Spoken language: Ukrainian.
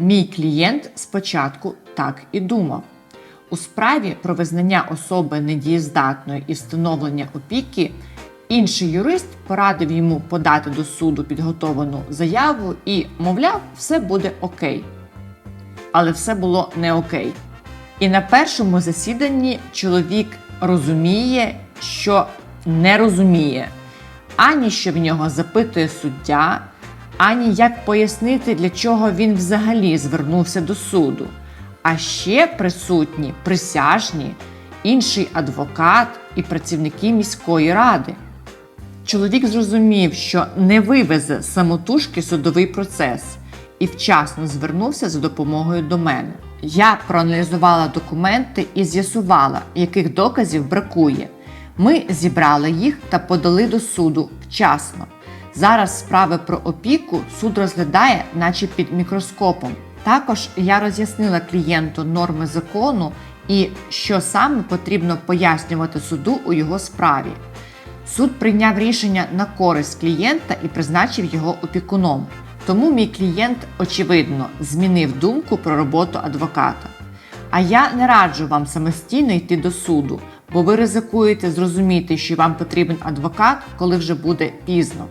Мій клієнт спочатку так і думав. У справі про визнання особи недієздатною і встановлення опіки інший юрист порадив йому подати до суду підготовану заяву і, мовляв, все буде окей. Але все було не окей. І на першому засіданні чоловік розуміє, що не розуміє, ані що в нього запитує суддя, ані як пояснити, для чого він взагалі звернувся до суду. А ще присутні присяжні, інший адвокат і працівники міської ради. Чоловік зрозумів, що не вивезе самотужки судовий процес і вчасно звернувся за допомогою до мене. Я проаналізувала документи і з'ясувала, яких доказів бракує. Ми зібрали їх та подали до суду вчасно. Зараз справи про опіку суд розглядає, наче під мікроскопом. Також я роз'яснила клієнту норми закону і що саме потрібно пояснювати суду у його справі. Суд прийняв рішення на користь клієнта і призначив його опікуном. Тому мій клієнт, очевидно, змінив думку про роботу адвоката. А я не раджу вам самостійно йти до суду, бо ви ризикуєте зрозуміти, що вам потрібен адвокат, коли вже буде пізно.